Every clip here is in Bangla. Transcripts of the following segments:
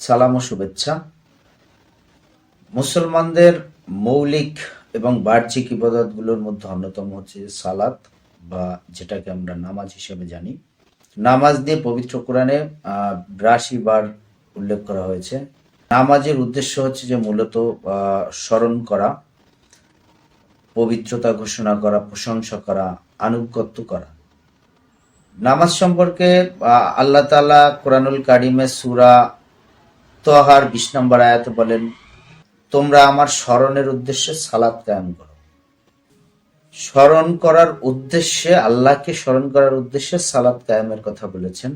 সালাম ও শুভেচ্ছা। মুসলমানদের মৌলিক এবং বাহ্যিক ইবাদতগুলোর মধ্যে অন্যতম হচ্ছে সালাত, বা যেটাকে আমরা নামাজ হিসেবে জানি। নামাজ দিয়ে পবিত্র কোরআনে বিরাশি বার উল্লেখ করা হয়েছে। নামাজের উদ্দেশ্য হচ্ছে যে মূলত স্মরণ করা। পবিত্রতা ঘোষণা করা, প্রশংসা করা, আনুগত্য করা। নামাজ সম্পর্কে আল্লাহ তাআলা কোরআনুল কারিমে সূরা তোহার বিশ নম্বর আয়াতে বলেন, তোমরা আমার স্মরণের উদ্দেশ্যে সালাত কায়েম করো। স্মরণ করার উদ্দেশ্যে, আল্লাহকে স্মরণ করার উদ্দেশ্যে সালাত কায়েমের কথা বলেছেন।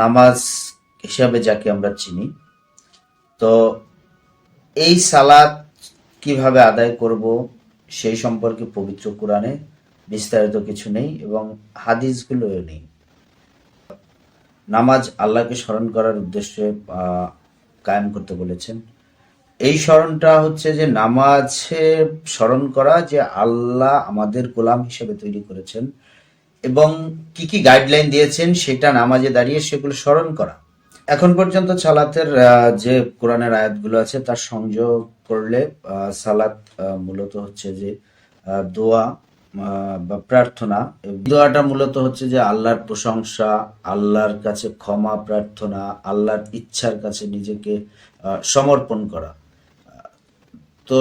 নামাজ হিসাবে যাকে আমরা চিনি। তো এই সালাত কীভাবে আদায় করব সেই সম্পর্কে পবিত্র কোরআনে বিস্তারিত কিছু নেই এবং হাদিসগুলোও নেই। নামাজ আল্লাহকে স্মরণ করার উদ্দেশ্যে কায়েম করতে বলেছেন। এই স্মরণটা হচ্ছে যে নামাজে স্মরণ করা যে আল্লাহ আমাদের গোলাম হিসেবে তৈরি করেছেন এবং কি কি গাইডলাইন দিয়েছেন সেটা নামাজে দাঁড়িয়ে সেগুলো স্মরণ করা। এখন পর্যন্ত সালাতের যে কোরআনের আয়াতগুলো আছে তার সংযোগ করলে সালাত মূলত হচ্ছে যে দোয়া বা প্রার্থনা। দোয়াটা মূলত হচ্ছে যে আল্লাহর প্রশংসা, আল্লাহর কাছে ক্ষমা প্রার্থনা, আল্লাহর ইচ্ছার কাছে নিজেকে সমর্পণ করা। তো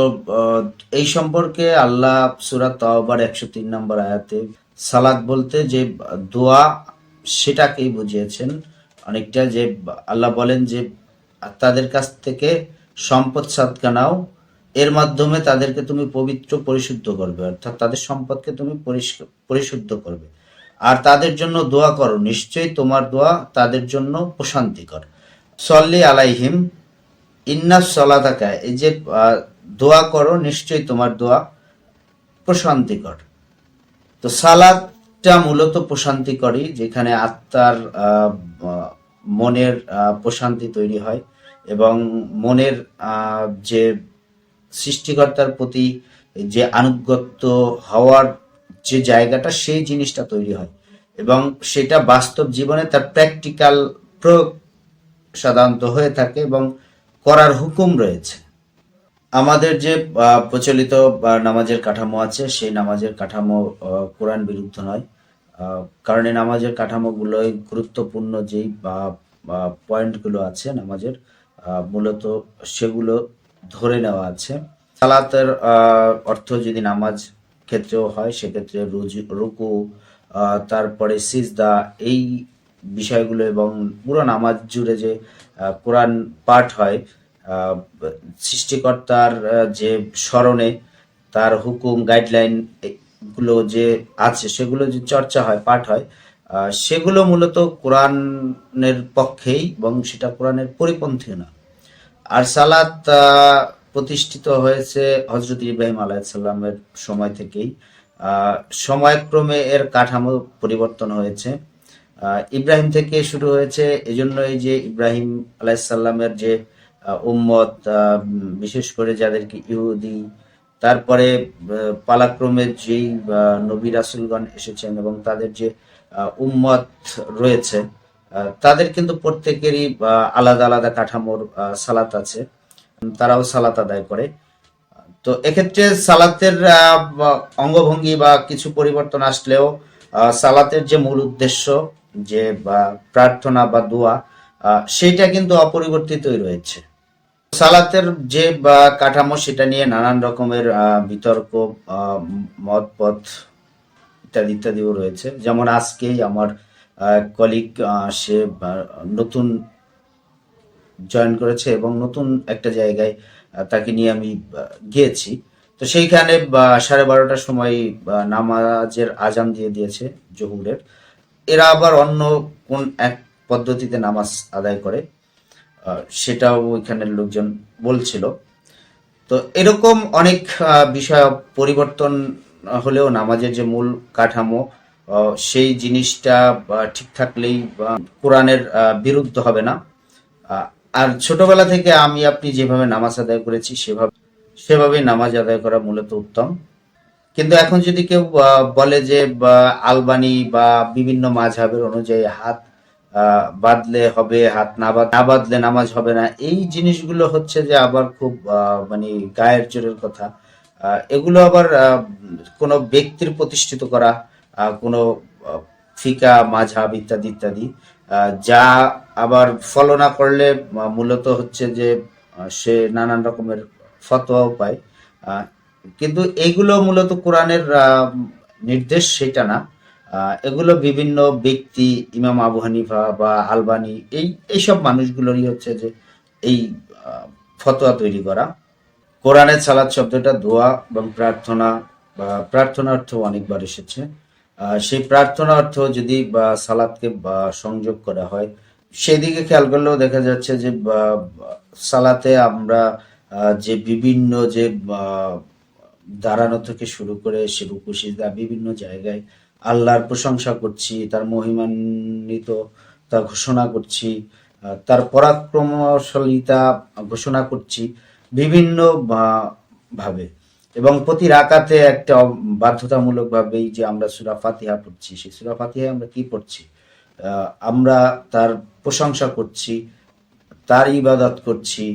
এই সম্পর্কে আল্লাহ সুরা তাওবার একশো তিন নম্বর আয়াতে সালাত বলতে যে, দোয়া সেটাকেই বুঝিয়েছেন। অনেকটা যে, আল্লাহ বলেন যে, তাদের কাছ থেকে সম্পদ সাদকা নাও। এর মাধ্যমে তাদেরকে তুমি পবিত্র, পরিশুদ্ধ করবে। অর্থাৎ তাদের সম্পদকে তুমি পরিশুদ্ধ করবে। আর তাদের জন্য দোয়া করো। নিশ্চয়ই তোমার দোয়া তাদের জন্য প্রশান্তিকর সল্লি আলাইহিম। ইন্না সলাতাকা। এই যে দোয়া করো, নিশ্চয়ই তোমার দোয়া প্রশান্তিকর তো সালাদটা মূলত প্রশান্তিকরই যেখানে আত্মার মনের প্রশান্তি তৈরি হয়। এবং মনের যে সৃষ্টিকর্তার প্রতি যে আনুগত্য হওয়ার যে জায়গাটা, সেই জিনিসটা তৈরি হয়। এবং সেটা বাস্তব জীবনে তার প্র্যাকটিক্যাল প্রয়োগ সাধারণত হয়ে থাকে এবং করার হুকুম রয়েছে। আমাদের যে প্রচলিত নামাজের কাঠামো আছে, সেই নামাজের কাঠামো কোরআন বিরুদ্ধ নয়। কারণ এই নামাজের কাঠামোগুলোই গুরুত্বপূর্ণ যেই পয়েন্টগুলো আছে নামাজের মূলত সেগুলো ধরে নেওয়া আছে। সালাতের অর্থ যদি নামাজ ক্ষেত্রেও হয়, সেক্ষেত্রে রুজু, রুকু তারপরে সিজদা, এই বিষয়গুলো এবং পুরো নামাজ জুড়ে যে কোরআন পাঠ হয় সৃষ্টিকর্তার যে স্মরণে তার হুকুম, গাইডলাইনগুলো যে আছে, সেগুলো যে চর্চা হয়, পাঠ হয় সেগুলো মূলত কোরআনের পক্ষেই এবং সেটা কোরআনের পরিপন্থী না। আর সালাত প্রতিষ্ঠিত হয়েছে হজরত ইব্রাহিম আলাইসাল্লামের সময় থেকেই। সময়ক্রমে এর কাঠামো পরিবর্তন হয়েছে। ইব্রাহিম থেকে শুরু হয়েছে। এজন্য এই যে ইব্রাহিম আলাইসাল্লামের যে উম্মত বিশেষ করে যাদেরকে ইহুদি, তারপরে পালাক্রমে যেই নবী রাসুলগণ এসেছেন এবং তাদের যে উম্মত রয়েছে। তাদের কিন্তু প্রত্যেকেরই আলাদা আলাদা কাঠামোর সালাত আছে। তারাও সালাত আদায় করে। তো এক্ষেত্রে সালাতের অঙ্গভঙ্গি বা কিছু পরিবর্তন আসলেও সালাতের যে মূল উদ্দেশ্য, যে প্রার্থনা বা দোয়া সেইটা কিন্তু অপরিবর্তিতই রয়েছে। সালাতের যে কাঠামো, সেটা নিয়ে নানান রকমের বিতর্ক মতপথ ইত্যাদি ইত্যাদিও রয়েছে। যেমন আজকেই আমার কলিগ সে নতুন জয়েন করেছে এবং নতুন একটা জায়গায় তাকে নিয়ে আমি গিয়েছি। তো সেইখানে সাড়ে বারোটার সময় নামাজের আজান দিয়ে দিয়েছে জহুরের। এরা আবার অন্য কোন এক পদ্ধতিতে নামাজ আদায় করে সেটাও ওইখানের লোকজন বলছিল। তো এরকম অনেক বিষয়, পরিবর্তন হলেও নামাজের যে মূল কাঠামো সেই জিনিসটা ঠিক থাকলেই কোরআনের বিরুদ্ধ হবে না। আর ছোটবেলা থেকে আমি, আপনি যেভাবে নামাজ আদায় করেছি, সেভাবে, সেভাবেই নামাজ আদায় করা মূলত উত্তম। কিন্তু এখন যদি কেউ বলে যে আলবানি, বা বিভিন্ন মাঝহাবের অনুযায়ী হাত বাঁধলে হবে, হাত না না বাঁধলে নামাজ হবে না, এই জিনিসগুলো হচ্ছে যে আবার খুব মানে গায়ের জোরের কথা। এগুলো আবার কোনো ব্যক্তির প্রতিষ্ঠিত করা কোনো ফিকা মাঝাব ইত্যাদি ইত্যাদি যা আবার ফলো না করলে মূলত হচ্ছে যে সে নানান রকমের ফতোয়াও পায়। কিন্তু এইগুলো মূলত কোরআনের নির্দেশ সেটা না। এগুলো বিভিন্ন ব্যক্তি, ইমাম আবু হানিফা বা আলবানি, এই, এইসব মানুষগুলোরই হচ্ছে যে, এই ফতোয়া তৈরি করা। কোরআনের সালাদ শব্দটা দোয়া এবং প্রার্থনা বা প্রার্থনা অর্থ অনেকবার এসেছে। সেই প্রার্থনা অর্থ যদি বা সালাদকে বা সংযোগ করা হয়, সেদিকে খেয়াল করলেও দেখা যাচ্ছে যে সালাতে আমরা যে বিভিন্ন যে দাঁড়ানো থেকে শুরু করে সে রুকু সিজদা বিভিন্ন জায়গায় আল্লাহর প্রশংসা করছি, তার মহিমান্বিত তা ঘোষণা করছি তার পরাক্রমশালিতা ঘোষণা করছি বিভিন্ন ভাবে এবং প্রতি রাকাতে একটা বাধ্যতামূলক ভাবেই যে আমরা সুরা ফাতিহা পড়ছি, সেই সুরা ফাতিহায় আমরা কি পড়ছি? আমরা তার প্রশংসা করছি, তার ইবাদত করছি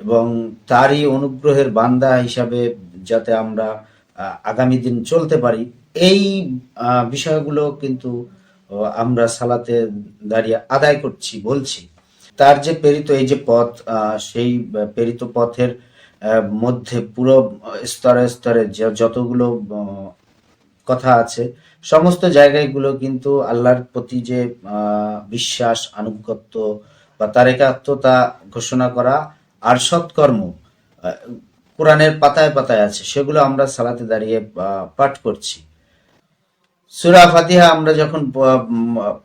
এবং তারই অনুগ্রহের বান্দা হিসাবে যাতে আমরা আগামী দিন চলতে পারি। এই বিষয়গুলো কিন্তু আমরা সালাতে দাঁড়িয়ে আদায় করছি, বলছি। তার যে প্রেরিত এই যে পথ সেই প্রেরিত পথের মধ্যে পুরো স্তরে স্তরে যতগুলো কথা আছে, সমস্ত জায়গাগুলো কিন্তু আল্লাহর প্রতি যে বিশ্বাস, আনুগত্য বা তার একাত্মতা ঘোষণা করা আর সৎকর্ম কোরআনের পাতায় পাতায় আছে, সেগুলো আমরা সালাতে দাঁড়িয়ে পাঠ করছি। সুরা ফাতিহা আমরা যখন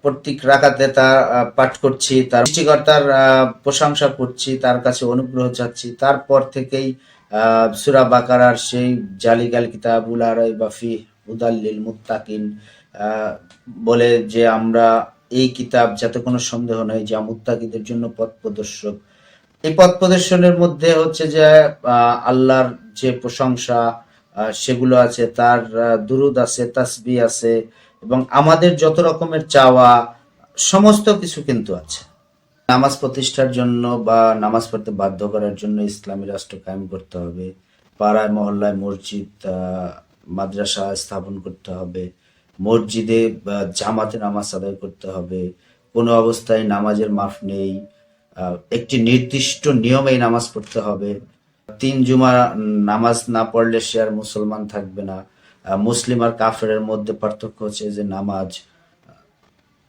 প্রত্যেক রাকাতে তার পাঠ করছি, তার সৃষ্টিকর্তার প্রশংসা করছি, তার কাছে অনুগ্রহ চাচ্ছি তারপর থেকেই সুরা বাকারার সেই জালিগাল কিতাবুল আরাই বাফি হুদাল্লিল মুত্তাকিন বলে যে আমরা এই কিতাব যাতে কোনো সন্দেহ নেই যা মুত্তাকিদের জন্য পথ প্রদর্শক। এই পথ প্রদর্শনের মধ্যে হচ্ছে যে আল্লাহর যে প্রশংসা সেগুলো আছে, তার দুরুদ আছে তাসবি আছে, এবং আমাদের যত রকমের চাওয়া, সমস্ত কিছু কিন্তু আছে। নামাজ প্রতিষ্ঠার জন্য বা নামাজ পড়তে বাধ্য করার জন্য ইসলামী রাষ্ট্র কায়েম করতে হবে। পাড়ায়, মহল্লায় মসজিদ মাদ্রাসা স্থাপন করতে হবে। মসজিদে জামাতে নামাজ আদায় করতে হবে। কোনো অবস্থায় নামাজের মাফ নেই। একটি নির্দিষ্ট নিয়মেই নামাজ পড়তে হবে। তিন জুমা নামাজ না পড়লে সে আর মুসলমান থাকবে না। মুসলিম আর কাফেরের মধ্যে পার্থক্য হচ্ছে যে নামাজ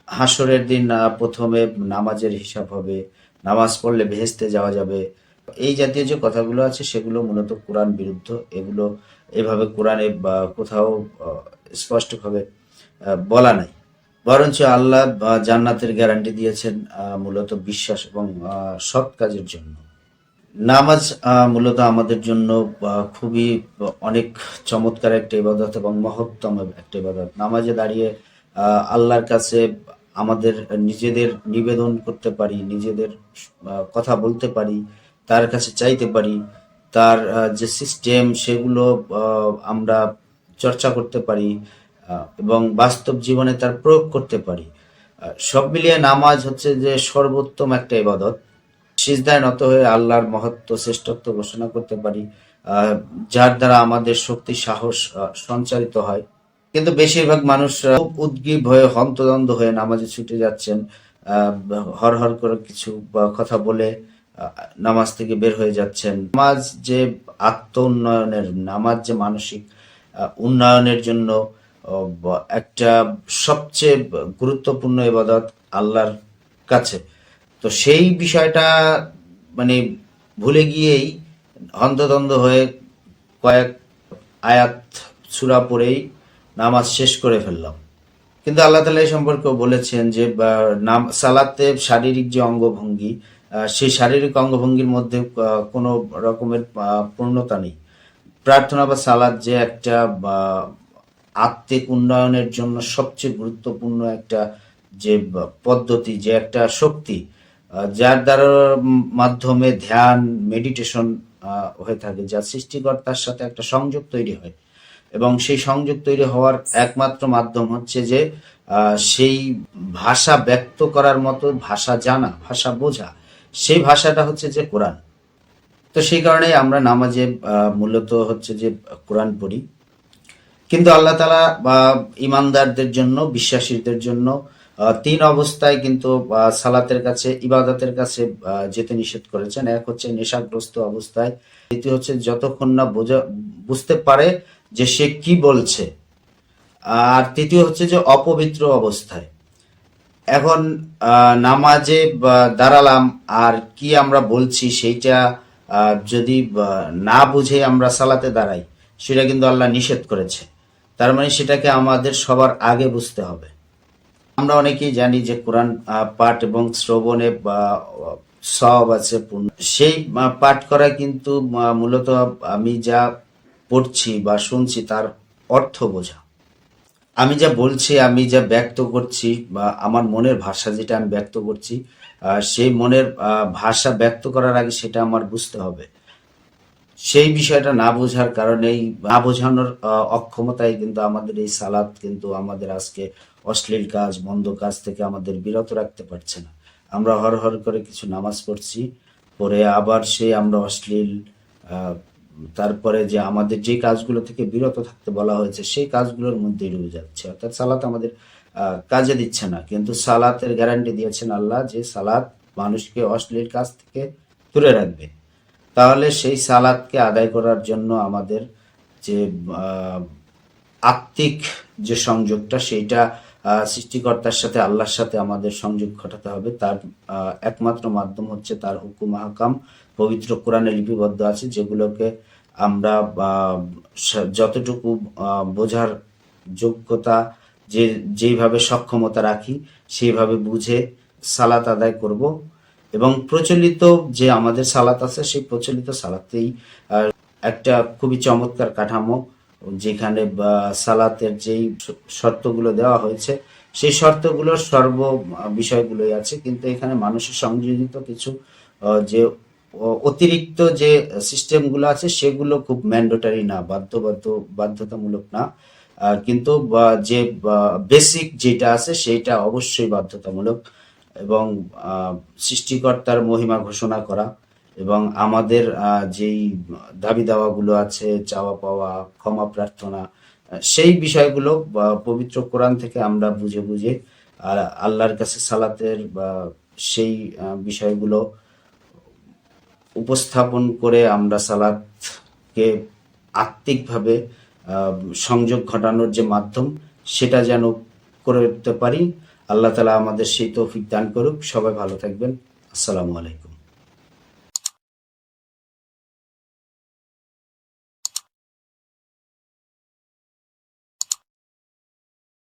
হাসরের দিন প্রথমে নামাজের হিসাব হবে, নামাজ পড়লে ভেস্তে যাওয়া যাবে। এই জাতীয় যে কথাগুলো আছে, সেগুলো মূলত কোরআন বিরুদ্ধ। এগুলো এভাবে কোরআনে বা কোথাও স্পষ্টভাবে বলা নাই। বরঞ্চ আল্লাহ জান্নাতের গ্যারান্টি দিয়েছেন মূলত বিশ্বাস এবং সৎ কাজের জন্য। নামাজ মূলত আমাদের জন্য খুবই অনেক চমৎকার একটা ইবাদত এবং মহত্তম একটা ইবাদত। নামাজে দাঁড়িয়ে আল্লাহর কাছে আমাদের নিজেদের নিবেদন করতে পারি, নিজেদের কথা বলতে পারি, তার কাছে চাইতে পারি, তার যে সিস্টেম সেগুলো আমরা চর্চা করতে পারি এবং বাস্তব জীবনে তার প্রয়োগ করতে পারি। সব মিলিয়ে নামাজ হচ্ছে যে সর্বোত্তম একটা ইবাদত। সিজদায় নত হয়ে আল্লাহর মহত্ব, শ্রেষ্ঠত্ব ঘোষণা করতে পারি যার দ্বারা আমাদের শক্তি, সাহস সঞ্চারিত হয়। কিন্তু বেশিরভাগ মানুষ খুব উদ্গ্রীব হয়ে হন্তদন্ত হয়ে নামাজে ছুটে যাচ্ছেন হর হর করে কিছু কথা বলে নামাজ থেকে বের হয়ে যাচ্ছেন। নামাজ যে আত্ম উন্নয়নের নামাজ যে মানসিক উন্নয়নের জন্য একটা সবচেয়ে গুরুত্বপূর্ণ এবাদত আল্লাহর কাছে। তো সেই বিষয়টা মানে ভুলে গিয়েই হন্তদন্ত হয়ে কয়েক আয়াত সূরা পড়েই নামাজ শেষ করে ফেললাম। কিন্তু আল্লাহ তালা এই সম্পর্কে বলেছেন যে নাম, সালাতে শারীরিক যে অঙ্গভঙ্গি সেই শারীরিক অঙ্গভঙ্গির মধ্যে কোনো রকমের পূর্ণতা নেই। প্রার্থনা বা সালাদ যে একটা আত্মিক উন্নয়নের জন্য সবচেয়ে গুরুত্বপূর্ণ একটা যে পদ্ধতি, যে একটা শক্তি যার দ্বারা মাধ্যমে ধ্যান মেডিটেশন হয়ে থাকে, যা সৃষ্টিকর্তার সাথে একটা সংযোগ তৈরি হয়। এবং সেই সংযোগ তৈরি হওয়ার একমাত্র মাধ্যম হচ্ছে যে সেই ভাষা ব্যক্ত করার মতো ভাষা জানা, ভাষা বোঝা, সেই ভাষাটা হচ্ছে যে কোরআন। তো সেই কারণেই আমরা নামাজে মূলত হচ্ছে যে কোরআন পড়ি। কিন্তু আল্লাহ তালা বা ইমানদারদের জন্য, বিশ্বাসীদের জন্য তিন অবস্থায় কিন্তু সালাতের কাছে, ইবাদতের কাছে যেতে নিষেধ করেছেন। এক হচ্ছে নেশাগ্রস্ত অবস্থায়, দ্বিতীয় হচ্ছে যতক্ষণ না বোঝা, বুঝতে পারে যে সে কি বলছে। আর তৃতীয় হচ্ছে যে অপবিত্র অবস্থায়। এখন নামাজে দাঁড়ালাম, আর কি আমরা বলছি সেইটা যদি না বুঝে আমরা সালাতে দাঁড়াই, সেটা কিন্তু আল্লাহ নিষেধ করেছে। তার মানে সেটাকে আমাদের সবার আগে বুঝতে হবে। আমরা অনেকেই জানি যে কোরআন পাঠ এবং শ্রবণে সব আছে পূর্ণ। সেই পাঠ করা কিন্তু মূলত আমি যা পড়ছি বা শুনছি তার অর্থ বোঝা। আমি যা বলছি, আমি যা ব্যক্ত করছি, বা আমার মনের ভাষা যেটা আমি ব্যক্ত করছি সেই মনের ভাষা ব্যক্ত করার আগে সেটা আমার বুঝতে হবে। সেই বিষয়টা না বোঝার কারণেই না বোঝানোর অক্ষমতায় কিন্তু আমাদের এই সালাদ কিন্তু আমাদের আজকে অশ্লীল কাজ, মন্দ কাজ থেকে আমাদের বিরত রাখতে পারছে না। আমরা হর হর করে কিছু নামাজ পড়ছি পরে আবার সেই আমরা অশ্লীল তারপরে যে আমাদের যে কাজগুলো থেকে বিরত থাকতে বলা হয়েছে, সেই কাজগুলোর মধ্যেই ডুবে যাচ্ছে। অর্থাৎ সালাত আমাদের কাজে দিচ্ছে না। কিন্তু সালাতের গ্যারান্টি দিয়েছেন আল্লাহ যে সালাত মানুষকে অশ্লীল কাজ থেকে দূরে রাখবে। তাহলে সেই সালাদকে আদায় করার জন্য আমাদের যে আত্মিক যে সংযোগটা, সেইটা সৃষ্টিকর্তার সাথে, আল্লাহর সাথে আমাদের সংযোগ ঘটাতে হবে। তার একমাত্র মাধ্যম হচ্ছে তার হুকুম হাকাম পবিত্র কোরআনে লিপিবদ্ধ আছে, যেগুলোকে আমরা যতটুকু বোঝার যোগ্যতা, যে, যেইভাবে সক্ষমতা রাখি, সেইভাবে বুঝে সালাত আদায় করব। এবং প্রচলিত যে আমাদের সালাত আছে, সেই প্রচলিত সালাতেই একটা খুবই চমৎকার কাঠামো যেখানে সালাতের যেই শর্তগুলো দেওয়া হয়েছে, সেই শর্তগুলোর সর্ব বিষয়গুলোই আছে। কিন্তু এখানে মানুষের সংযোজিত কিছু যে, অতিরিক্ত যে সিস্টেমগুলো আছে, সেগুলো খুব ম্যান্ডেটারি না, বাধ্যবাধ্য, বাধ্যতামূলক না। কিন্তু যে বেসিক যেটা আছে সেইটা অবশ্যই বাধ্যতামূলক। এবং সৃষ্টিকর্তার মহিমা ঘোষণা করা এবং আমাদের যেই দাবি দাওয়াগুলো আছে, চাওয়া পাওয়া, ক্ষমা প্রার্থনা, সেই বিষয়গুলো পবিত্র কোরআন থেকে আমরা বুঝে বুঝে আর আল্লাহর কাছে সালাতের, বা, সেই বিষয়গুলো উপস্থাপন করে আমরা সালাদকে আত্মিকভাবে সংযোগ ঘটানোর যে মাধ্যম, সেটা যেন করে উঠতে পারি। আল্লাহ তালা আমাদের সেই তৌফিক দান করুক। সবাই ভালো থাকবেন। আসসালামু আলাইকুম।